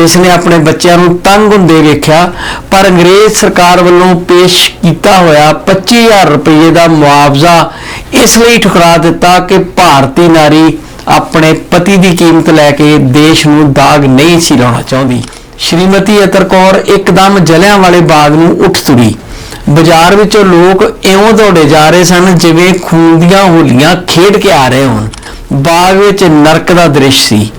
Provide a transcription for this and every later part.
ਜਿਸ ਨੇ ਆਪਣੇ ਬੱਚਿਆਂ ਨੂੰ ਤੰਗ ਹੁੰਦੇ ਵੇਖਿਆ, ਪਰ ਅੰਗਰੇਜ਼ ਸਰਕਾਰ ਵੱਲੋਂ ਪੇਸ਼ ਕੀਤਾ ਹੋਇਆ 25000 ਰੁਪਏ ਦਾ ਮੁਆਵਜ਼ਾ ਇਸ ਲਈ ਠੁਕਰਾ ਦਿੱਤਾ ਕਿ ਭਾਰਤੀ ਨਾਰੀ ਆਪਣੇ ਪਤੀ ਦੀ ਕੀਮਤ ਲੈ ਕੇ ਦੇਸ਼ ਨੂੰ ਦਾਗ ਨਹੀਂ ਸੀ ਲਾਉਣਾ ਚਾਹੁੰਦੀ। ਸ਼੍ਰੀਮਤੀ ਅਤਰ ਕੌਰ ਇੱਕਦਮ ਜਲਿਆਂ ਵਾਲੇ ਬਾਗ ਨੂੰ ਉੱਠ ਤੁਰੀ। ਬਾਜ਼ਾਰ ਵਿੱਚੋਂ ਲੋਕ ਇਉਂ ਦੌੜੇ ਜਾ ਰਹੇ ਸਨ ਜਿਵੇਂ ਖੂਨ ਦੀਆਂ ਹੋਲੀਆਂ ਖੇਡ ਕੇ ਆ ਰਹੇ ਹੋਣ। ਬਾਗ ਵਿੱਚ ਨਰਕ ਦਾ ਦ੍ਰਿਸ਼ ਸੀ।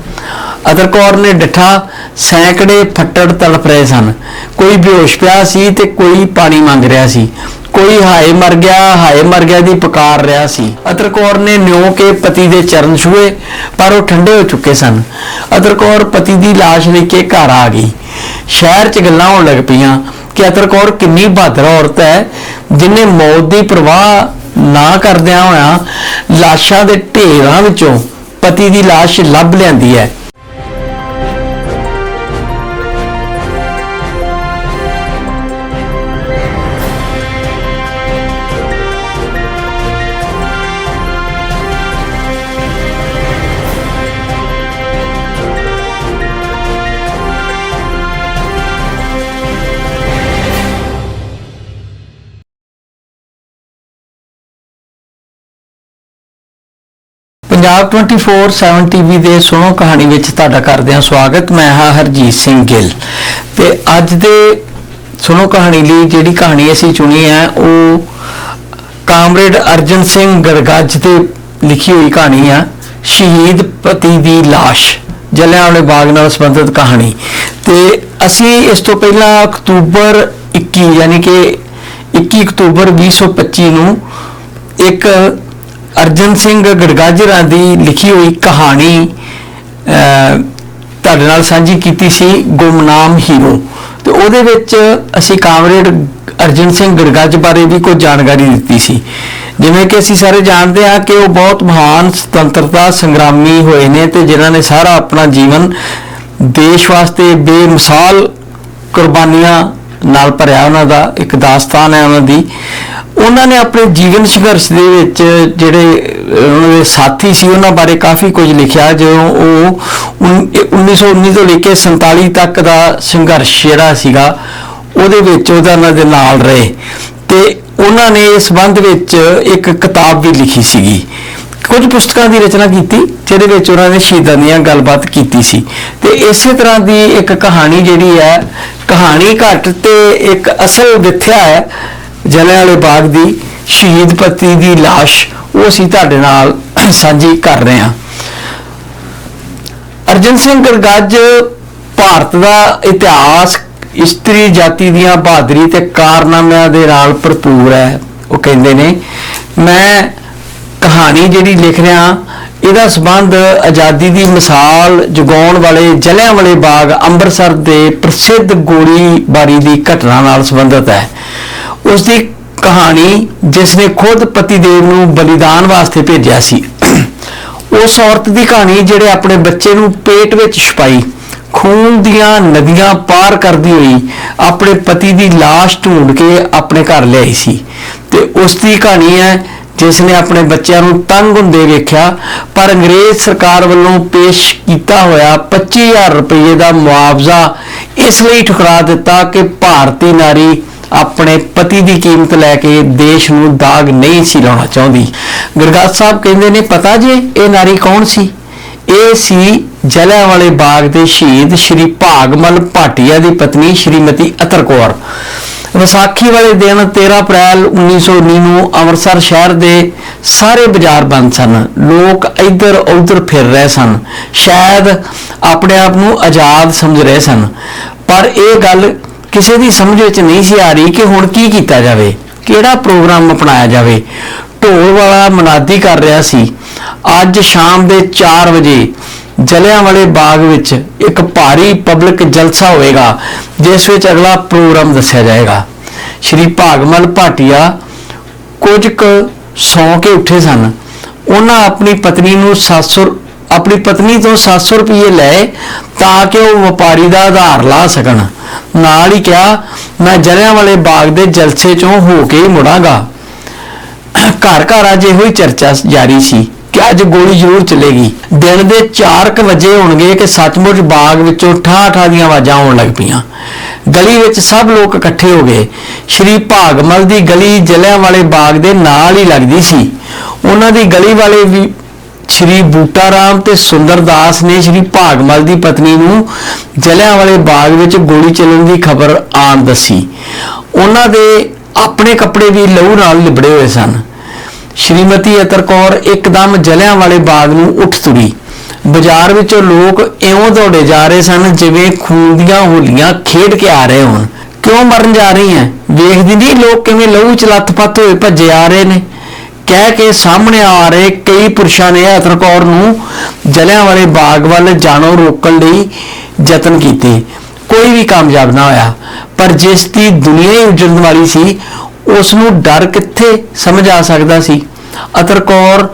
ਅਦਰ ਕੌਰ ਨੇ ਡਿਠਾ, ਸੈਂਕੜੇ ਫੱਟੜ ਤੜਫ ਰਹੇ ਸਨ। ਕੋਈ ਬੇਹੋਸ਼ ਪਿਆ ਸੀ ਤੇ ਕੋਈ ਪਾਣੀ ਮੰਗ ਰਿਹਾ ਸੀ। ਕੋਈ ਹਾਏ ਮਰ ਗਿਆ, ਹਾਏ ਮਰ ਗਿਆ ਦੀ ਪੁਕਾਰ ਰਿਹਾ ਸੀ। ਅਦਰ ਕੌਰ ਨੇ ਨਿਉ ਕੇ ਪਤੀ ਦੇ ਚਰਨ ਛੂਏ, ਪਰ ਉਹ ਠੰਡੇ ਹੋ ਚੁੱਕੇ ਸਨ। ਅਦਰ ਕੌਰ ਪਤੀ ਦੀ ਲਾਸ਼ ਲੈ ਕੇ ਘਰ ਆ ਗਈ। ਸ਼ਹਿਰ 'ਚ ਗੱਲਾਂ ਹੋਣ ਲੱਗ ਪਈਆਂ ਕਿ ਅਤਰ ਕੌਰ ਕਿੰਨੀ ਬਹਾਦਰ ਔਰਤ ਹੈ, ਜਿਨੇ ਮੌਤ ਦੀ ਪਰਵਾਹ ਨਾ ਕਰਦਿਆਂ ਹੋਇਆ ਲਾਸ਼ਾਂ ਦੇ ਢੇਰਾਂ ਵਿੱਚੋਂ ਪਤੀ ਦੀ ਲਾਸ਼ ਲੱਭ ਲਿਆਂਦੀ ਹੈ। ਪੰਜਾਬ 24/7 ਟੀਵੀ ਦੇ ਸੁਣੋ ਕਹਾਣੀ ਵਿੱਚ ਤੁਹਾਡਾ ਕਰਦੇ ਹਾਂ ਸਵਾਗਤ, ਮੈਂ ਹਾਂ ਹਰਜੀਤ ਸਿੰਘ ਗਿੱਲ। ਤੇ ਅੱਜ ਦੇ ਸੁਣੋ ਕਹਾਣੀ ਲਈ ਜਿਹੜੀ ਕਹਾਣੀ ਅਸੀਂ ਚੁਣੀ ਹੈ, ਉਹ ਕਾਮਰੇਡ ਅਰਜਨ ਸਿੰਘ ਗੜਗੱਜ ਤੇ ਲਿਖੀ ਹੋਈ ਕਹਾਣੀ ਆ, ਸ਼ਹੀਦ ਪਤੀ ਦੀ ਲਾਸ਼ ਜਲਿਆਂਵਾਲੇ ਬਾਗ ਨਾਲ ਸੰਬੰਧਿਤ ਕਹਾਣੀ। ਤੇ ਅਸੀਂ ਇਸ ਤੋਂ ਪਹਿਲਾਂ ਅਕਤੂਬਰ 21 ਯਾਨੀ ਕਿ 21 ਅਕਤੂਬਰ 2025 ਨੂੰ ਇੱਕ ਅਰਜਨ ਸਿੰਘ ਗੜਗਾਜਰਾਂ ਦੀ ਲਿਖੀ ਹੋਈ ਕਹਾਣੀ ਤੁਹਾਡੇ ਨਾਲ ਸਾਂਝੀ ਕੀਤੀ ਸੀ ਗੁਮਨਾਮ ਹੀਰੋ। ਤੇ ਉਹਦੇ ਵਿੱਚ ਅਸੀਂ ਕਾਮਰੇਡ ਅਰਜਨ ਸਿੰਘ ਗੜਗੱਜ ਬਾਰੇ ਵੀ ਕੁਝ ਜਾਣਕਾਰੀ ਦਿੱਤੀ ਸੀ। ਜਿਵੇਂ ਕਿ ਅਸੀਂ ਸਾਰੇ ਜਾਣਦੇ ਹਾਂ ਕਿ ਉਹ ਬਹੁਤ ਮਹਾਨ ਸੁਤੰਤਰਤਾ ਸੰਗਰਾਮੀ ਹੋਏ ਨੇ ਤੇ ਜਿਨ੍ਹਾਂ ਨੇ ਸਾਰਾ ਆਪਣਾ ਜੀਵਨ ਦੇਸ਼ ਵਾਸਤੇ ਬੇਮਿਸਾਲ ਕੁਰਬਾਨੀਆਂ ਨਾਲ ਭਰਿਆ ਉਹਨਾਂ ਦਾ ਇੱਕ ਦਾਸਤਾਨ ਹੈ ਉਹਨਾਂ ਦੀ। ਉਹਨਾਂ ਨੇ ਆਪਣੇ ਜੀਵਨ ਸੰਘਰਸ਼ ਦੇ ਵਿੱਚ ਜਿਹੜੇ ਉਹਨਾਂ ਦੇ ਸਾਥੀ ਸੀ, ਉਹਨਾਂ ਬਾਰੇ ਕਾਫੀ ਕੁਝ ਲਿਖਿਆ। ਜਦੋਂ ਉਹ ਉਨ- 1919 ਤੋਂ ਲੈ ਕੇ 47 ਤੱਕ ਦਾ ਸੰਘਰਸ਼ ਜਿਹੜਾ ਸੀਗਾ, ਉਹਦੇ ਵਿੱਚ ਉਹਦਾ ਉਹਨਾਂ ਦੇ ਨਾਲ ਰਹੇ। ਤੇ ਉਹਨਾਂ ਨੇ ਇਸ ਸੰਬੰਧ ਵਿੱਚ ਇੱਕ ਕਿਤਾਬ ਵੀ ਲਿਖੀ ਸੀਗੀ। ਕੁਝ ਪੁਸਤਕਾਂ ਦੀ ਰਚਨਾ ਕੀਤੀ, ਜਿਹਦੇ ਵਿੱਚ ਉਹਨਾਂ ਨੇ ਸ਼ਹੀਦਾਂ ਦੀਆਂ ਗੱਲਬਾਤ ਕੀਤੀ ਸੀ। ਤੇ ਇਸੇ ਤਰ੍ਹਾਂ ਦੀ ਇੱਕ ਕਹਾਣੀ ਜਿਹੜੀ ਹੈ, ਕਹਾਣੀ ਘੱਟ ਤੇ ਇੱਕ ਅਸਲ ਵਿਥਿਆ ਹੈ ਜਲਿਆਂਵਾਲੇ ਬਾਗ ਦੀ ਸ਼ਹੀਦ ਪਤੀ ਦੀ ਲਾਸ਼ ਉਹ ਅਸੀਂ ਤੁਹਾਡੇ ਨਾਲ ਸਾਂਝੀ ਕਰ ਰਹੇ ਹਾਂ। ਅਰਜਨ ਸਿੰਘ ਗੜਗੱਜ ਭਾਰਤ ਦਾ ਇਤਿਹਾਸ, ਇਸਤਰੀ ਜਾਤੀ ਦੀਆਂ ਬਹਾਦਰੀ ਤੇ ਕਾਰਨਾਮਿਆਂ ਦੇ ਨਾਲ ਭਰਪੂਰ ਹੈ, ਉਹ ਕਹਿੰਦੇ ਨੇ। ਮੈਂ ਕਹਾਣੀ ਜਿਹੜੀ ਲਿਖ ਰਿਹਾ ਇਹਦਾ ਸਬੰਧ ਆਜ਼ਾਦੀ ਦੀ ਮਿਸਾਲ ਜਗਾਉਣ ਵਾਲੇ ਜਲਿਆਂਵਾਲੇ ਬਾਗ ਅੰਮ੍ਰਿਤਸਰ ਦੇ ਪ੍ਰਸਿੱਧ ਗੋਲੀਬਾਰੀ ਦੀ ਘਟਨਾ ਨਾਲ ਸੰਬੰਧਿਤ ਹੈ। ਉਸ ਦੀ ਕਹਾਣੀ ਜਿਸ ਨੇ ਖੁਦ ਪਤੀਦੇਵ ਨੂੰ ਬਲੀਦਾਨ ਵਾਸਤੇ ਭੇਜਿਆ ਸੀ। ਉਸ ਔਰਤ ਦੀ ਕਹਾਣੀ ਜਿਹੜੇ ਆਪਣੇ ਬੱਚੇ ਨੂੰ ਪੇਟ ਵਿੱਚ ਛੁਪਾਈ, ਖੂਨ ਦੀਆਂ ਨਦੀਆਂ ਪਾਰ ਕਰਦੀ ਹੋਈ ਆਪਣੇ ਪਤੀ ਦੀ ਲਾਸ਼ ਢੂੰਡ ਕੇ ਆਪਣੇ ਘਰ ਲਿਆਈ ਸੀ ਤੇ ਉਸ ਦੀ ਕਹਾਣੀ ਹੈ ਜਿਸ ਨੇ ਆਪਣੇ ਬੱਚਿਆਂ ਨੂੰ ਤੰਗ ਹੁੰਦੇ ਵੇਖਿਆ, ਪਰ ਅੰਗਰੇਜ਼ ਸਰਕਾਰ ਵੱਲੋਂ ਪੇਸ਼ ਕੀਤਾ ਹੋਇਆ 25000 ਰੁਪਏ ਦਾ ਮੁਆਵਜ਼ਾ ਇਸ ਲਈ ਠੁਕਰਾ ਦਿੱਤਾ ਕਿ ਭਾਰਤੀ ਨਾਰੀ ਆਪਣੇ ਪਤੀ ਦੀ ਕੀਮਤ ਲੈ ਕੇ ਦੇਸ਼ ਨੂੰ ਦਾਗ ਨਹੀਂ ਸੀ ਲਾਉਣਾ ਚਾਹੁੰਦੀ। ਗੁਰਗੱਜ ਸਾਹਿਬ ਕਹਿੰਦੇ ਨੇ, ਪਤਾ ਜੇ ਇਹ ਨਾਰੀ ਕੌਣ ਸੀ? ਇਹ ਸੀ ਜਲਿਆਂਵਾਲੇ ਬਾਗ ਦੇ ਸ਼ਹੀਦ ਸ਼੍ਰੀ ਭਾਗਮਲ ਭਾਟੀਆ ਦੀ ਪਤਨੀ ਸ਼੍ਰੀਮਤੀ ਅਤਰ ਕੌਰ। ਵਿਸਾਖੀ ਵਾਲੇ ਦਿਨ 13 ਅਪ੍ਰੈਲ 1919 ਨੂੰ ਅੰਮ੍ਰਿਤਸਰ ਸ਼ਹਿਰ ਦੇ ਸਾਰੇ ਬਾਜ਼ਾਰ ਬੰਦ ਸਨ। ਲੋਕ ਇੱਧਰ ਉੱਧਰ ਫਿਰ ਰਹੇ ਸਨ। ਸ਼ਾਇਦ ਆਪਣੇ ਆਪ ਨੂੰ ਆਜ਼ਾਦ ਸਮਝ ਰਹੇ ਸਨ। ਪਰ ਇਹ ਗੱਲ ਕਿਸੇ ਦੀ ਸਮਝ ਵਿੱਚ ਨਹੀਂ ਸੀ ਆ ਰਹੀ ਕਿ ਹੁਣ ਕੀ ਕੀਤਾ ਜਾਵੇ, ਕਿਹੜਾ ਪ੍ਰੋਗਰਾਮ ਅਪਣਾਇਆ ਜਾਵੇ। ਢੋਲ ਵਾਲਾ ਮਨਾਦੀ ਕਰ ਰਿਹਾ ਸੀ। ਅੱਜ ਸ਼ਾਮ ਦੇ 4 ਵਜੇ ਜਲਿਆਂਵਾਲੇ ਬਾਗ ਵਿੱਚ ਇੱਕ ਭਾਰੀ ਪਬਲਿਕ ਜਲਸਾ ਹੋਵੇਗਾ, ਜਿਸ ਵਿੱਚ ਅਗਲਾ ਪ੍ਰੋਗਰਾਮ ਦੱਸਿਆ ਜਾਏਗਾ। ਸ਼੍ਰੀ ਭਾਗਮਲ ਭਾਟੀਆ ਕੁਝ ਕੁ ਸੌਂ ਕੇ ਉੱਠੇ ਸਨ। ਉਹਨਾਂ ਆਪਣੀ ਪਤਨੀ ਨੂੰ 700 ਆਪਣੀ ਪਤਨੀ ਤੋਂ 700 ਰੁਪਏ ਲਏ ਤਾਂ ਕਿ ਉਹ ਵਪਾਰੀ ਦਾ ਆਧਾਰ ਲਾ ਸਕਣ। ਨਾਲ ਹੀ ਕਿਹਾ, ਮੈਂ ਜਲਿਆਂਵਾਲੇ ਬਾਗ ਦੇ ਜਲਸੇ ਚੋਂ ਹੋ ਕੇ ਹੀ ਮੁੜਾਂਗਾ। ਘਰ ਘਰ ਅੱਜ ਇਹੋ ਚਰਚਾ ਜਾਰੀ ਸੀ ਕਿ ਅੱਜ ਗੋਲੀ ਜ਼ਰੂਰ ਚੱਲੇਗੀ। ਦਿਨ ਦੇ 4:00 ਵਜੇ ਹੋਣਗੇ ਕਿ ਸੱਚਮੁੱਚ ਬਾਗ ਵਿੱਚੋਂ ਠਾਠਾ ਦੀਆਂ ਆਵਾਜ਼ਾਂ ਆਉਣ ਲੱਗ ਪਈਆਂ। ਗਲੀ ਵਿੱਚ ਸਭ ਲੋਕ ਇਕੱਠੇ ਹੋ ਗਏ। ਸ਼੍ਰੀ ਭਾਗਮਲ ਦੀ ਗਲੀ ਜਲਿਆਂ ਵਾਲੇ ਬਾਗ ਦੇ ਨਾਲ ਹੀ ਲੱਗਦੀ ਸੀ। ਉਹਨਾਂ ਦੀ ਗਲੀ ਵਾਲੇ ਵੀ ਸ਼੍ਰੀ ਬੂਟਾ ਰਾਮ ਤੇ ਸੁੰਦਰ ਦਾਸ ਨੇ ਸ਼੍ਰੀ ਭਾਗਮਲ ਦੀ ਪਤਨੀ ਨੂੰ ਜਲਿਆਂ ਬਾਗ ਵਿੱਚ ਗੋਲੀ ਚੱਲਣ ਦੀ ਖਬਰ ਆਣ ਦੱਸੀ। ਉਹਨਾਂ ਦੇ ਆਪਣੇ ਕੱਪੜੇ ਵੀ ਲਹੂ ਨਾਲ ਲਿਬੜੇ ਹੋਏ ਸਨ। ਸ਼੍ਰੀਮਤੀ ਅਤਰ ਕੌਰ ਇੱਕਦਮ ਜਲਿਆਂ ਵਾਲੇ ਬਾਗ ਨੂੰ ਉੱਠ ਤੁਰੀ। ਬਾਜ਼ਾਰ ਵਿੱਚੋਂ ਲੋਕ ਇਉਂ ਦੌੜੇ ਜਾ ਰਹੇ ਸਨ ਜਿਵੇਂ ਖੂਨ ਦੀਆਂ ਹੋਲੀਆਂ ਖੇਡ ਕੇ ਆ ਰਹੇ ਹੋਣ। ਕਿਉਂ ਮਰਨ ਜਾ ਰਹੀ ਹੈ ਵੇਖਦੀ ਨਹੀਂ ਲੋਕ ਕਿਵੇਂ ਲਹੂ ਚ ਲੱਥ-ਪੱਥ ਹੋਏ ਭੱਜੇ ਆ ਰਹੇ ਨੇ। ਕਹਿ ਕੇ ਸਾਹਮਣੇ ਆ ਰਹੇ ਕਈ ਪੁਰਸ਼ਾਂ ਨੇ ਅਤਰ ਕੌਰ ਨੂੰ ਜਲਿਆਂ ਵਾਲੇ ਬਾਗ ਵੱਲ ਜਾਣੋਂ ਰੋਕਣ ਲਈ ਯਤਨ ਕੀਤੇ। ਕੋਈ ਵੀ ਕਾਮਯਾਬ ਨਾ ਹੋਇਆ, ਪਰ ਜਿਸ ਦੀ ਦੁਨੀਆ ਹੀ ਉਜੜਨ ਵਾਲੀ ਸੀ ਉਸ ਨੂੰ ਡਰ ਕਿੱਥੇ ਸਮਝ ਆ ਸਕਦਾ ਸੀ। ਅਤਰ ਕੌਰ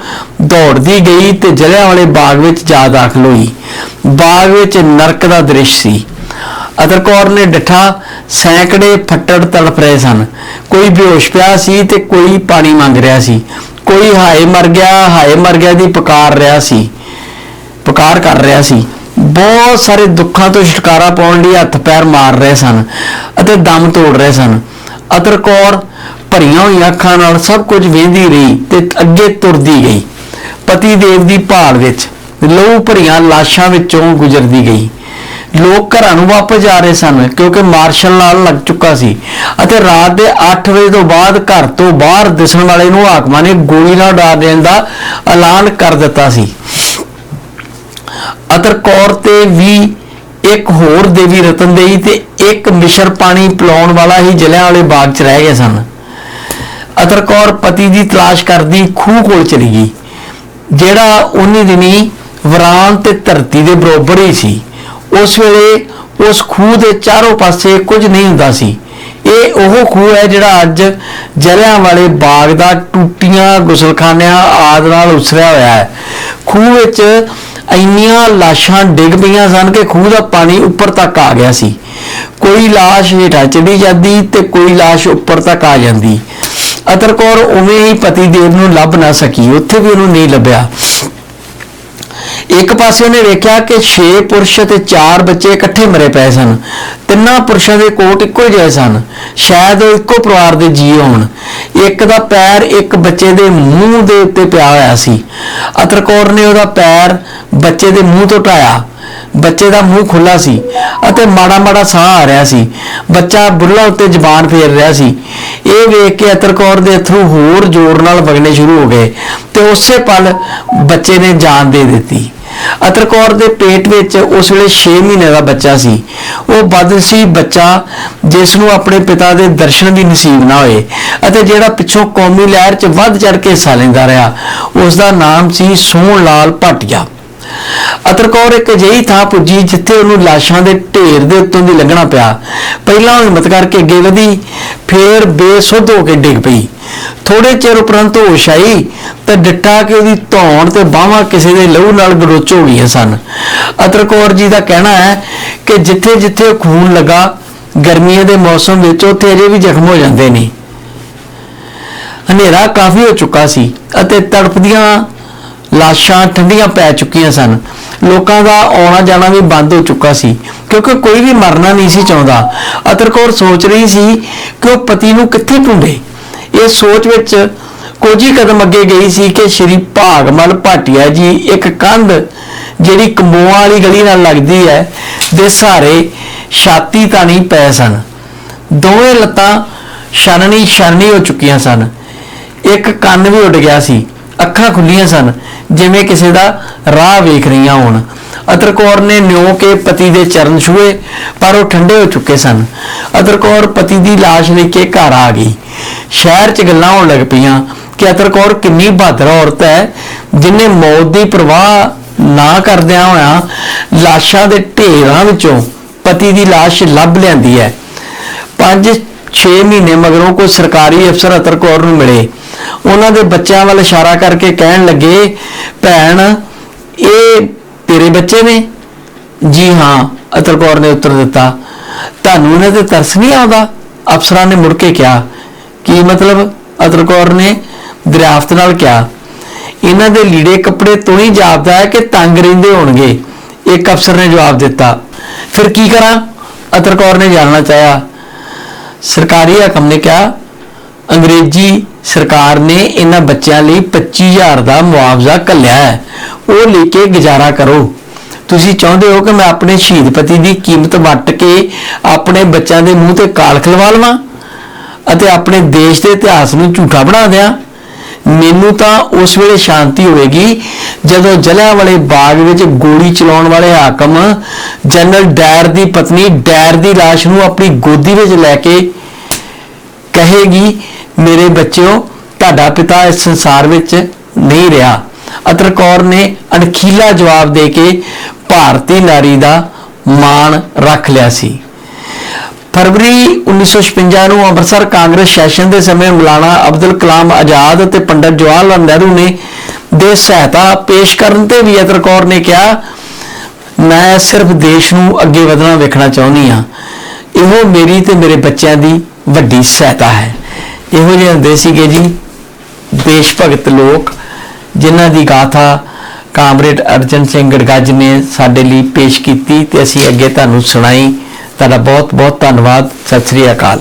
ਦੌੜਦੀ ਗਈ ਤੇ ਜਲਿਆਂ ਵਾਲੇ ਬਾਗ ਵਿੱਚ ਜਾ ਦਾਖਲ ਹੋਈ। ਬਾਗ ਵਿੱਚ ਨਰਕ ਦਾ ਦ੍ਰਿਸ਼ ਸੀ। ਅਤਰ ਕੌਰ ਨੇ ਡਿਠਾ, ਸੈਂਕੜੇ ਫੱਟੜ ਤੜਫ ਰਹੇ ਸਨ। ਕੋਈ ਬੇਹੋਸ਼ ਪਿਆ ਸੀ ਤੇ ਕੋਈ ਪਾਣੀ ਮੰਗ ਰਿਹਾ ਸੀ। ਕੋਈ ਹਾਏ ਮਰ ਗਿਆ, ਹਾਏ ਮਰ ਗਿਆ ਦੀ ਪੁਕਾਰ ਰਿਹਾ ਸੀ, ਪੁਕਾਰ ਕਰ ਰਿਹਾ ਸੀ। ਬਹੁਤ ਸਾਰੇ ਦੁੱਖਾਂ ਤੋਂ ਛੁਟਕਾਰਾ ਪਾਉਣ ਲਈ ਹੱਥ ਪੈਰ ਮਾਰ ਰਹੇ ਸਨ ਅਤੇ ਦਮ ਤੋੜ ਰਹੇ ਸਨ। ਅਤਰ ਕੌਰ ਭਰੀਆਂ ਹੋਈਆਂ ਅੱਖਾਂ ਨਾਲ ਸਭ ਕੁਝ ਵੇਂਦੀ ਰਹੀ ਤੇ ਅੱਗੇ ਤੁਰਦੀ ਗਈ। ਪਤੀ ਦੇਵ ਦੀ ਭਾਲ ਵਿੱਚ ਲਹੂ ਭਰੀਆਂ ਲਾਸ਼ਾਂ ਵਿੱਚੋਂ ਗੁਜ਼ਰਦੀ ਗਈ। ਲੋਕ ਘਰਾਂ ਨੂੰ ਵਾਪਸ ਜਾ ਰਹੇ ਸਨ ਕਿਉਂਕਿ ਮਾਰਸ਼ਲ ਨਾਲ ਲੱਗ ਚੁੱਕਾ ਸੀ ਅਤੇ ਰਾਤ ਦੇ 8 ਵਜੇ ਤੋਂ ਬਾਅਦ ਘਰ ਤੋਂ ਬਾਹਰ ਦਿਸਣ ਵਾਲੇ ਨੂੰ ਹਾਕਮਾਂ ਨੇ ਗੋਲੀ ਨਾਲ ਉਡਾ ਦੇਣ ਦਾ ਐਲਾਨ ਕਰ ਦਿੱਤਾ ਸੀ। ਅਤਰ ਕੌਰ ਤੇ ਵੀ ਇੱਕ ਹੋਰ ਦੇਵੀ ਰਤਨ ਦੇਈ ਤੇ ਇੱਕ ਮਿਸ਼ਰ ਪਾਣੀ ਪਿਲਾਉਣ ਵਾਲਾ ਹੀ ਜਲਿਆਂ ਵਾਲੇ ਬਾਗ 'ਚ ਰਹਿ ਗਏ ਸਨ। ਅਤਰ ਕੌਰ ਪਤੀ ਦੀ ਤਲਾਸ਼ ਕਰਦੀ ਖੂਹ ਕੋਲ ਚਲੀ ਗਈ, ਜਿਹੜਾ ਉਨੀ ਦਿਨੀ ਵਰਾਨ ਤੇ ਧਰਤੀ ਦੇ ਬਰੋਬਰ ਹੀ ਸੀ। ਉਸ ਵੇਲੇ ਉਸ ਖੂਹ ਦੇ ਚਾਰੋਂ ਪਾਸੇ ਕੁਝ ਨਹੀਂ ਹੁੰਦਾ ਸੀ। ਇਹ ਉਹ ਖੂਹ ਹੈ ਜਿਹੜਾ ਅੱਜ ਜਲਿਆਂ ਵਾਲੇ ਬਾਗ ਦਾ ਟੂਟੀਆਂ, ਗੁਸਲਖਾਨਿਆਂ ਆਦਿ ਨਾਲ ਉਸਰਿਆ ਹੋਇਆ ਹੈ। ਖੂਹ ਵਿੱਚ ਇੰਨੀਆਂ ਲਾਸ਼ਾਂ ਡਿੱਗ ਪਈਆਂ ਸਨ ਕਿ ਖੂਹ ਦਾ ਪਾਣੀ ਉੱਪਰ ਤੱਕ ਆ ਗਿਆ ਸੀ। ਕੋਈ ਲਾਸ਼ ਹੇਠਾਂ ਚੜੀ ਜਾਂਦੀ ਤੇ ਕੋਈ ਲਾਸ਼ ਉੱਪਰ ਤੱਕ ਆ ਜਾਂਦੀ। ਅਤਰ ਕੌਰ ਉਵੇਂ ਹੀ ਪਤੀ ਦੇਵ ਨੂੰ ਲੱਭ ਨਾ ਸਕੀ, ਉੱਥੇ ਵੀ ਉਹਨੂੰ ਨਹੀਂ ਲੱਭਿਆ। ਇੱਕ ਪਾਸੇ ਉਹਨੇ ਵੇਖਿਆ ਕਿ 6 ਪੁਰਸ਼ ਅਤੇ 4 ਬੱਚੇ ਇਕੱਠੇ ਮਰੇ ਪਏ ਸਨ। ਤਿੰਨਾਂ ਪੁਰਸ਼ਾਂ ਦੇ ਕੋਟ ਇੱਕੋ ਜਿਹੇ ਸਨ। ਸ਼ਾਇਦ ਉਹ ਇੱਕੋ ਪਰਿਵਾਰ ਦੇ ਜੀ ਹੋਣ। ਇੱਕ ਦਾ ਪੈਰ ਇੱਕ ਬੱਚੇ ਦੇ ਮੂੰਹ ਦੇ ਉੱਤੇ ਪਿਆ ਹੋਇਆ ਸੀ। ਅਤਰ ਨੇ ਉਹਦਾ ਪੈਰ ਬੱਚੇ ਦੇ ਮੂੰਹ ਤੋਂ ਢਾਇਆ ਬੱਚੇ ਦਾ ਮੂੰਹ ਖੁੱਲਾ ਸੀ ਅਤੇ ਮਾੜਾ ਮਾੜਾ ਸਾਹ ਆ ਰਿਹਾ ਸੀ। ਬੱਚਾ ਬੁੱਲਾ ਉੱਤੇ ਜ਼ਬਾਨ ਫੇਰ ਰਿਹਾ ਸੀ। ਇਹ ਵੇਖ ਕੇ ਅਤਰ ਕੌਰ ਦੇ ਅਥਰੂ ਹੋਰ ਜ਼ੋਰ ਨਾਲ ਵਗਣੇ ਸ਼ੁਰੂ ਹੋ ਗਏ ਤੇ ਉਸੇ ਪਲ ਬੱਚੇ ਨੇ ਜਾਨ ਦੇ ਦਿੱਤੀ। ਅਤਰ ਕੌਰ ਦੇ ਪੇਟ ਵਿੱਚ ਉਸ ਵੇਲੇ 6 ਮਹੀਨੇ ਦਾ ਬੱਚਾ ਸੀ। ਉਹ ਬਦਨਸੀਬ ਬੱਚਾ, ਜਿਸ ਨੂੰ ਆਪਣੇ ਪਿਤਾ ਦੇ ਦਰਸ਼ਨ ਵੀ ਨਸੀਬ ਨਾ ਹੋਏ ਅਤੇ ਜਿਹੜਾ ਪਿੱਛੋਂ ਕੌਮੀ ਲਹਿਰ 'ਚ ਵੱਧ ਚੜ ਕੇ ਹਿੱਸਾ ਲੈਂਦਾ ਰਿਹਾ ਉਸ ਦਾ ਨਾਮ ਸੀ ਸੋਹਣ ਲਾਲ ਭਾਟੀਆ। ਅਤਰ ਕੌਰ ਇੱਕ ਅਜਿਹੀ ਥਾਂ ਪੁੱਜੀ ਜਿੱਥੇ ਉਹਨੂੰ ਲਾਸ਼ਾਂ ਦੇ ਢੇਰ ਦੇ ਉੱਤੋਂ ਦੀ ਲੰਘਣਾ ਪਿਆ। ਪਹਿਲਾਂ ਹਿੰਮਤ ਕਰਕੇ ਅੱਗੇ ਵਧੀ, ਫੇਰ ਬੇਸੁੱਧ ਹੋ ਕੇ ਡਿੱਗ ਪਈ। ਥੋੜੇ ਚਿਰ ਉਪਰੰਤ ਹੋਸ਼ ਆਈ, ਤੇ ਡਿੱਟਾ ਕਿ ਉਹਦੀ ਧੌਣ ਤੇ ਬਾਹਾਂ ਕਿਸੇ ਦੇ ਲਹੂ ਨਾਲ ਗੜੋਚ ਹੋ ਗਈਆਂ ਸਨ। ਅਤਰ ਕੌਰ ਜੀ ਦਾ ਕਹਿਣਾ ਹੈ ਕਿ ਜਿੱਥੇ ਜਿੱਥੇ ਖੂਨ ਲੱਗਾ, ਗਰਮੀਆਂ ਦੇ ਮੌਸਮ ਵਿੱਚ ਉੱਥੇ ਅਜੇ ਵੀ ਜ਼ਖਮ ਹੋ ਜਾਂਦੇ ਨੇ। ਹਨੇਰਾ ਕਾਫੀ ਹੋ ਚੁੱਕਾ ਸੀ ਅਤੇ ਤੜਪਦੀਆਂ ਲਾਸ਼ਾਂ ਠੰਡੀਆਂ ਪੈ ਚੁੱਕੀਆਂ ਸਨ। ਲੋਕਾਂ ਦਾ ਆਉਣਾ ਜਾਣਾ ਵੀ ਬੰਦ ਹੋ ਚੁੱਕਾ ਸੀ, ਕਿਉਂਕਿ ਕੋਈ ਵੀ ਮਰਨਾ ਨਹੀਂ ਸੀ ਚਾਹੁੰਦਾ। ਅਤਰ ਕੌਰ ਸੋਚ ਰਹੀ ਸੀ ਕਿ ਉਹ ਪਤੀ ਨੂੰ ਕਿੱਥੇ ਢੂੰਡੇ ਇਹ ਸੋਚ ਵਿੱਚ ਕੁਝ ਹੀ ਕਦਮ ਅੱਗੇ ਗਈ ਸੀ ਕਿ ਸ਼੍ਰੀ ਭਾਗਮਲ ਭਾਟੀਆ ਜੀ ਇੱਕ ਕੰਧ, ਜਿਹੜੀ ਕਮੋਆਂ ਵਾਲੀ ਗਲੀ ਨਾਲ ਲੱਗਦੀ ਹੈ, ਦੇ ਸਹਾਰੇ ਛਾਤੀ ਤਾਂ ਨਹੀਂ ਪਏ ਸਨ। ਦੋਵੇਂ ਲੱਤਾਂ ਛਾਨਣੀ ਛਾਨਣੀ ਹੋ ਚੁੱਕੀਆਂ ਸਨ। ਇੱਕ ਕੰਨ ਵੀ ਉੱਡ ਗਿਆ ਸੀ। ਅੱਖਾਂ ਖੁੱਲੀਆਂ ਸਨ, ਜਿਵੇਂ ਕਿਸੇ ਦਾ ਰਾਹ ਵੇਖ ਰਹੀਆਂ ਹੋਣ। ਅਤਰ ਨੇ ਨਿਉ ਕੇ ਪਤੀ ਦੇ ਚਰਨ ਛੂਏ ਪਰ ਉਹ ਠੰਡੇ ਹੋ ਚੁੱਕੇ ਸਨ। ਅਤਰ ਪਤੀ ਦੀ ਲਾਸ਼ ਲੈ ਕੇ ਘਰ ਆ ਗਈ। ਸ਼ਹਿਰ 'ਚ ਗੱਲਾਂ ਹੋਣ ਲੱਗ ਪਈਆਂ ਕਿ ਅਤਰ ਕਿੰਨੀ ਬਹਾਦਰ ਔਰਤ ਹੈ, ਜਿਨੇ ਮੌਤ ਦੀ ਪਰਵਾਹ ਨਾ ਕਰਦਿਆਂ ਹੋਇਆ ਲਾਸ਼ਾਂ ਦੇ ਢੇਰਾਂ ਵਿੱਚੋਂ ਪਤੀ ਦੀ ਲਾਸ਼ ਲੱਭ ਲਿਆਂਦੀ ਹੈ। 5-6 ਮਹੀਨੇ ਮਗਰੋਂ ਕੋਈ ਸਰਕਾਰੀ ਅਫਸਰ ਅਤਰ ਕੌਰ ਨੂੰ ਮਿਲੇ। ਉਹਨਾਂ ਦੇ ਬੱਚਿਆਂ ਵੱਲ ਇਸ਼ਾਰਾ ਕਰਕੇ ਕਹਿਣ ਲੱਗੇ, ਭੈਣ, ਇਹ ਤੇਰੇ ਬੱਚੇ ਨੇ? ਜੀ ਹਾਂ ਅਤਰ ਕੌਰ ਨੇ ਉੱਤਰ ਦਿੱਤਾ। ਤੁਹਾਨੂੰ ਇਹਨਾਂ ਤੇ ਤਰਸ ਨਹੀਂ ਆਉਂਦਾ? ਅਫਸਰਾਂ ਨੇ ਮੁੜ ਕੇ ਕਿਹਾ। ਕੀ ਮਤਲਬ? ਅਤਰ ਕੌਰ ਨੇ ਦਰਿਆਫਤ ਨਾਲ ਕਿਹਾ। ਇਹਨਾਂ ਦੇ ਲੀੜੇ ਕੱਪੜੇ ਤੋਂ ਹੀ ਜਾਪਦਾ ਹੈ ਕਿ ਤੰਗ ਰਹਿੰਦੇ ਹੋਣਗੇ, ਇੱਕ ਅਫਸਰ ਨੇ ਜਵਾਬ ਦਿੱਤਾ। ਫਿਰ ਕੀ ਕਰਾਂ? ਅਤਰ ਕੌਰ ਨੇ ਜਾਣਨਾ ਚਾਹਿਆ। ਸਰਕਾਰੀ ਹਕਮ ਨੇ ਕਿਹਾ, ਅੰਗਰੇਜ਼ੀ ਸਰਕਾਰ ਨੇ ਇਹਨਾਂ ਬੱਚਿਆਂ ਲਈ 25000 ਦਾ ਮੁਆਵਜ਼ਾ ਘੱਲਿਆ ਹੈ। ਉਹ ਲੈ ਕੇ ਗੁਜ਼ਾਰਾ ਕਰੋ। ਤੁਸੀਂ ਚਾਹੁੰਦੇ ਹੋ ਕਿ ਮੈਂ ਆਪਣੇ ਸ਼ਹੀਦ ਪਤੀ ਦੀ ਕੀਮਤ ਵੱਟ ਕੇ ਆਪਣੇ ਬੱਚਿਆਂ ਦੇ ਮੂੰਹ ਤੇ ਕਾਲ ਖਲਵਾ ਲਵਾਂ ਅਤੇ ਆਪਣੇ ਦੇਸ਼ ਦੇ ਇਤਿਹਾਸ ਨੂੰ ਝੂਠਾ ਬਣਾ ਦਿਆਂ? ਮੈਨੂੰ ਤਾਂ ਉਸ ਵੇਲੇ ਸ਼ਾਂਤੀ ਹੋਵੇਗੀ ਜਦੋਂ ਜਲਿਆਂਵਾਲੇ ਬਾਗ ਵਿੱਚ ਗੋਲੀ ਚਲਾਉਣ ਵਾਲੇ ਹਾਕਮ ਜਨਰਲ ਡਾਇਰ ਦੀ ਪਤਨੀ ਡਾਇਰ ਦੀ ਲਾਸ਼ ਨੂੰ ਆਪਣੀ ਗੋਦੀ ਵਿੱਚ ਲੈ ਕੇ ਕਹੇਗੀ, ਮੇਰੇ ਬੱਚਿਓ, ਤੁਹਾਡਾ ਪਿਤਾ ਇਸ ਸੰਸਾਰ ਵਿੱਚ ਨਹੀਂ ਰਿਹਾ। ਅਤਰ ਕੌਰ ਨੇ ਅਣਖੀਲਾ ਜਵਾਬ ਦੇ ਕੇ ਭਾਰਤੀ ਨਾਰੀ ਦਾ ਮਾਣ ਰੱਖ ਲਿਆ ਸੀ। ਫਰਵਰੀ 1956 ਨੂੰ ਅੰਮ੍ਰਿਤਸਰ ਕਾਂਗਰਸ ਸੈਸ਼ਨ ਦੇ ਸਮੇਂ ਮੌਲਾਨਾ ਅਬਦੁਲ ਕਲਾਮ ਆਜ਼ਾਦ ਅਤੇ ਪੰਡਤ ਜਵਾਹਰ ਲਾਲ ਨਹਿਰੂ ਨੇ ਦੇ ਸਹਾਇਤਾ ਪੇਸ਼ ਕਰਨ ਤੇ ਵੀ ਅਤਰ ਕੌਰ ਨੇ ਕਿਹਾ, ਮੈਂ ਸਿਰਫ ਦੇਸ਼ ਨੂੰ ਅੱਗੇ ਵਧਣਾ ਵੇਖਣਾ ਚਾਹੁੰਦੀ ਹਾਂ। ਇਹੋ ਮੇਰੀ ਤੇ ਮੇਰੇ ਬੱਚਿਆਂ ਦੀ ਵੱਡੀ ਸਹਾਇਤਾ ਹੈ। ਇਹੋ ਜਿਹੇ ਹੁੰਦੇ ਸੀਗੇ ਜੀ ਦੇਸ਼ ਭਗਤ ਲੋਕ ਜਿਨ੍ਹਾਂ ਦੀ ਗਾਥਾ ਕਾਮਰੇਡ ਅਰਜਨ ਸਿੰਘ ਗੜਗੱਜ ਨੇ ਸਾਡੇ ਲਈ ਪੇਸ਼ ਕੀਤੀ ਤੇ ਅਸੀਂ ਅੱਗੇ ਤੁਹਾਨੂੰ ਸੁਣਾਈ। ਤੁਹਾਡਾ ਬਹੁਤ ਬਹੁਤ ਧੰਨਵਾਦ। ਸਤਿ ਸ੍ਰੀ ਅਕਾਲ।